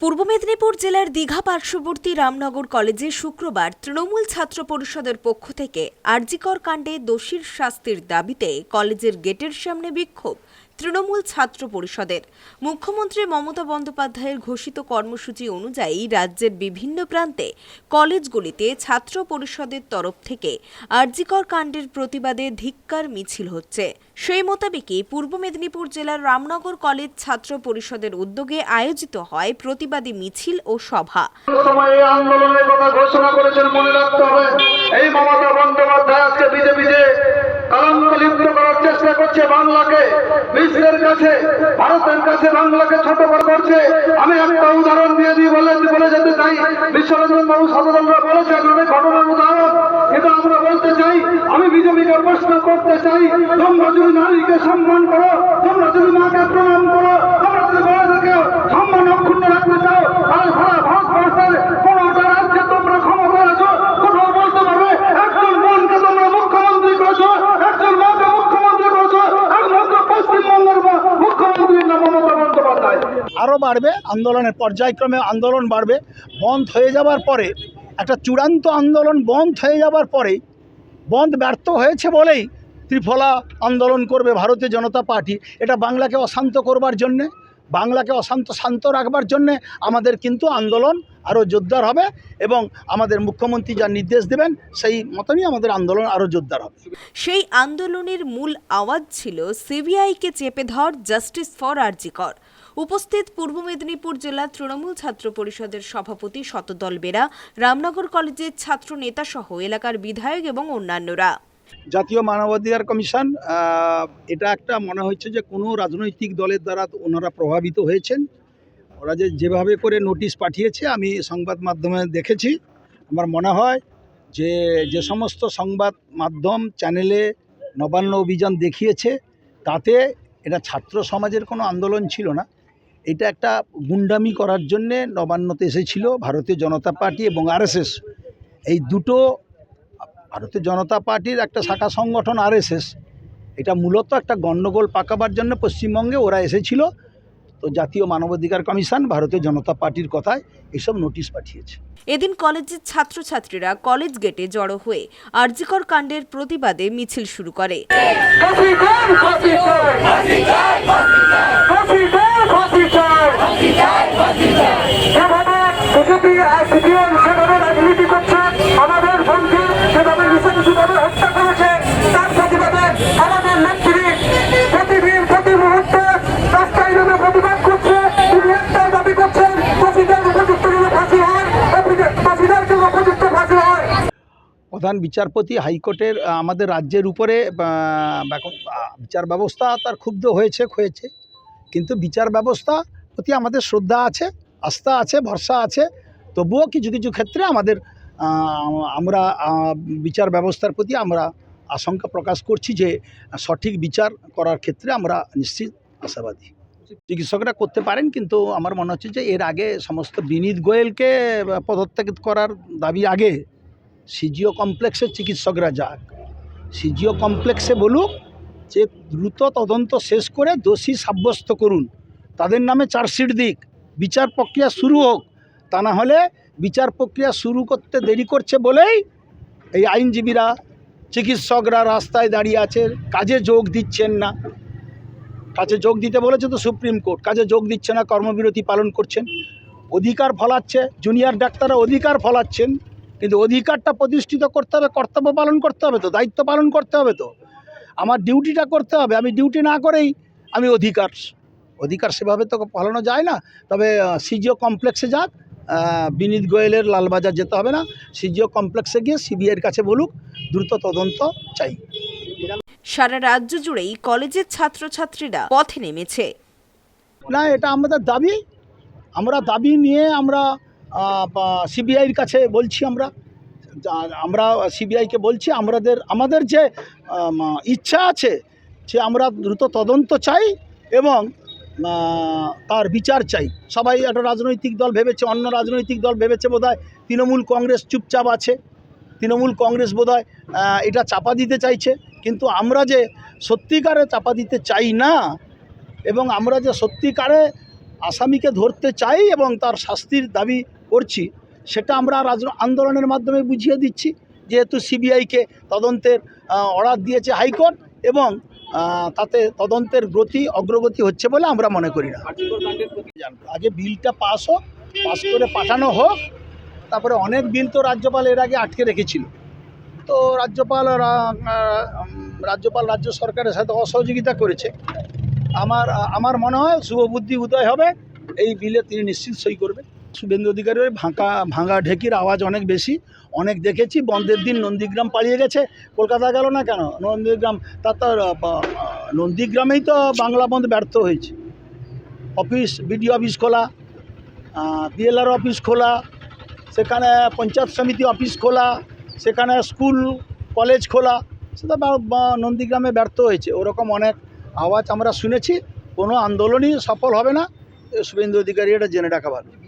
পূর্ব মেদিনীপুর জেলার দীঘা পার্শ্ববর্তী রামনগর কলেজে শুক্রবার তৃণমূল ছাত্র পরিষদের পক্ষ থেকে আরজিকর কাণ্ডে দোষীর শাস্তির দাবিতে কলেজের গেটের সামনে বিক্ষোভ। তৃণমূল ছাত্র পরিষদের। মুখ্যমন্ত্রী মমতা বন্দ্যোপাধ্যায়ের ঘোষিত কর্মসূচি অনুযায়ী রাজ্যের বিভিন্ন প্রান্তে কলেজগুলিতে ছাত্র পরিষদের তরফ থেকে আরজিকর কাণ্ডের প্রতিবাদে ধিক্কার মিছিল হচ্ছে। সেই মোতাবেকই পূর্ব মেদিনীপুর জেলার রামনগর কলেজ ছাত্র পরিষদের উদ্যোগে আয়োজিত হয় প্রতিবাদী মিছিল ও সভা। আন্দোলনের কথা ঘোষণা করেছেন মনে রাখতে হবে। এই মমতা বন্দ্যোপাধ্যায় আজকে বিজেপিতে করছে বাংলাকে বিশ্বের কাছে, ভারতের কাছে বাংলাকে ছোট বড় করছে। আমি একটা উদাহরণ দিয়ে দিই, বলে বলে যেতে চাই। বিশ্বরঞ্জন বাবু সাধারণরা বলেছেন অনেক ঘটনার উদাহরণ। কিন্তু আমরা বলতে চাই, আমি বিজেপিকে প্রশ্ন করতে চাই, তোমরা যদি নারীকে সম্মান করো, তোমরা যদি মাকে প্রণাম করো তোমরা যদি বড়দেরকে সম্মান অক্ষুণ্ণ রাখতে চাও তাহলে সারা ভারতবর্ষের কোনোটা রাজ্যে তোমরা ক্ষমতা আছো কোথাও বলতে পারবে একজন বোনকে তোমরা মুখ্যমন্ত্রী করেছ একজন মাকে মুখ্যমন্ত্রী করেছ একমাত্র পশ্চিমবঙ্গের মু- মুখ্যমন্ত্রীর নাম মমতা বন্দ্যোপাধ্যায় আরও বাড়বে, আন্দোলনের পর্যায়ক্রমে আন্দোলন বাড়বে। বন্ধ হয়ে যাওয়ার পরে, একটা চূড়ান্ত আন্দোলন বন্ধ হয়ে যাওয়ার পরে, বন্ধ ব্যর্থ হয়েছে বলেই ত্রিফলা আন্দোলন করবে ভারতীয় জনতা পার্টি। এটা বাংলাকে অশান্ত করবার জন্যে, বাংলাকে অশান্ত শান্ত রাখবার জন্যে আমাদের কিন্তু আন্দোলন আরও জোরদার হবে এবং আমাদের মুখ্যমন্ত্রী যা নির্দেশ দেবেন, সেই মতনই আমাদের আন্দোলন আরও জোরদার হবে। সেই আন্দোলনের মূল আওয়াজ ছিল সিবিআইকে চেপে ধর জাস্টিস ফর আরজিকর। উপস্থিত পূর্ব মেদিনীপুর জেলা তৃণমূল ছাত্র পরিষদের সভাপতি শতদল বেরা, রামনগর কলেজের ছাত্র নেতা সহ এলাকার বিধায়ক এবং অন্যান্যরা। জাতীয় মানবাধিকার কমিশন এটা একটা মনে হচ্ছে যে কোনো রাজনৈতিক দলের দ্বারা ওনারা প্রভাবিত হয়েছেন। ওরা যে যেভাবে করে নোটিশ পাঠিয়েছে, আমি সংবাদ মাধ্যমে দেখেছি। আমার মনে হয় যে যে সমস্ত সংবাদ মাধ্যম, চ্যানেলে নবান্ন অভিযান দেখিয়েছে, তাতে এটা ছাত্র সমাজের কোনো আন্দোলন ছিল না। এটা একটা গুন্ডামি করার জন্যে নবান্নতে এসেছিল ভারতীয় জনতা পার্টি এবং আরএসএস। এই দুটো ভারতীয় জনতা পার্টির একটা শাখা সংগঠন আরএসএস। এটা মূলত একটা গণ্ডগোল পাকাবার জন্য পশ্চিমবঙ্গে ওরা এসেছিল। তো জাতীয় মানবাধিকার কমিশন ভারতীয় জনতা পার্টির কথায় এসব নোটিশ পাঠিয়েছে। এদিন কলেজের ছাত্রছাত্রীরা কলেজ গেটে জড়ো হয়ে আরজিকর কাণ্ডের প্রতিবাদে মিছিল শুরু করে। প্রধান বিচারপতি হাইকোর্টের আমাদের রাজ্যের উপরে বিচার ব্যবস্থা তার ক্ষুব্ধ হয়েছে হয়েছে। কিন্তু বিচার ব্যবস্থা প্রতি আমাদের শ্রদ্ধা আছে, আস্থা আছে, ভরসা আছে। তবুও কিছু কিছু ক্ষেত্রে আমাদের আমরা বিচার ব্যবস্থার প্রতি আমরা আশঙ্কা প্রকাশ করছি যে সঠিক বিচার করার ক্ষেত্রে আমরা নিশ্চিত আশাবাদী। চিকিৎসকরা করতে পারেন, কিন্তু আমার মনে হচ্ছে যে এর আগে সমস্ত বিনীত গোয়েলকে পদত্যাগ করার দাবি আগে সিজিও কমপ্লেক্সের চিকিৎসকরা যাক। সিজিও কমপ্লেক্সে বলুক যে দ্রুত তদন্ত শেষ করে দোষী সাব্যস্ত করুন। তাদের নামে চার্জশিট দিক। বিচার প্রক্রিয়া শুরু হোক। তা না হলে বিচার প্রক্রিয়া শুরু করতে দেরি করছে বলেই এই আইনজীবীরা, চিকিৎসকরা রাস্তায় দাঁড়িয়ে আছে, কাজে যোগ দিচ্ছেন না। কাজে যোগ দিতে বলেছে তো সুপ্রিম কোর্ট। কাজে যোগ দিচ্ছে না, কর্মবিরতি পালন করছেন। অধিকার ফলাচ্ছে, জুনিয়র ডাক্তাররা অধিকার ফলাচ্ছেন। কিন্তু অধিকারটা প্রতিষ্ঠিত করতে হবে কর্তব্য পালন করতে হবে তো দায়িত্ব পালন করতে হবে তো। আমার ডিউটিটা করতে হবে আমি ডিউটি না করেই আমি অধিকার অধিকার সেভাবে তো পালানো যায় না। তবে সিজিও কমপ্লেক্সে যাক বিনীত গোয়েলের লালবাজার যেতে হবে না সিজিও কমপ্লেক্সে গিয়ে সিবিআইয়ের কাছে বলুক দ্রুত তদন্ত চাই। সারা রাজ্য জুড়েই কলেজের ছাত্রছাত্রীরা পথে নেমেছে। না এটা আমাদের দাবি। আমরা দাবি নিয়ে আমরা সিবিআইয়ের কাছে বলছি আমরা। আমরা সিবিআইকে বলছি আমাদের আমাদের যে ইচ্ছা আছে যে আমরা দ্রুত তদন্ত চাই এবং তার বিচার চাই। সবাই একটা রাজনৈতিক দল ভেবেছে অন্য রাজনৈতিক দল ভেবেছে বোধহয় তৃণমূল কংগ্রেস চুপচাপ আছে। তৃণমূল কংগ্রেস আহ, এটা চাপা দিতে চাইছে। কিন্তু আমরা যে সত্যিকারে চাপা দিতে চাই না এবং আমরা যে সত্যিকারে আসামিকে ধরতে চাই এবং তার শাস্তির দাবি করছি, সেটা আমরা রাজ, আন্দোলনের মাধ্যমে বুঝিয়ে দিচ্ছি। যেহেতু সিবিআইকে তদন্তের অর্ডার দিয়েছে হাইকোর্ট এবং তাতে তদন্তের গতি, অগ্রগতি হচ্ছে বলে আমরা মনে করি না। আগে বিলটা পাস হোক, পাস করে পাঠানো হোক, তারপরে অনেক বিল তো রাজ্যপাল এর আগে আটকে রেখেছিল। তো রাজ্যপাল রাজ্যপাল রাজ্য সরকারের সাথে অসহযোগিতা করেছে। আমার আমার মনে হয় শুভবুদ্ধি উদয় হবে, এই বিলে তিনি নিশ্চিত সই করবেন। শুভেন্দু অধিকারী ওই ভাঙা ভাঙা ঢেকির আওয়াজ অনেক বেশি। অনেক দেখেছি, বন্ধের দিন নন্দীগ্রাম পালিয়ে গেছে। কলকাতা গেল না কেন? নন্দীগ্রাম তার তো নন্দীগ্রামেই তো বাংলা বন্ধ ব্যর্থ হয়েছে। অফিস, বিডিও অফিস খোলা বিএলআর অফিস খোলা, সেখানে পঞ্চায়েত সমিতি অফিস খোলা, সেখানে স্কুল, কলেজ খোলা সেটা নন্দীগ্রামে ব্যর্থ হয়েছে। ওরকম অনেক আওয়াজ আমরা শুনেছি। কোনো আন্দোলনই সফল হবে না। শুভেন্দু অধিকারী এটা জেনে রাখা ভালো।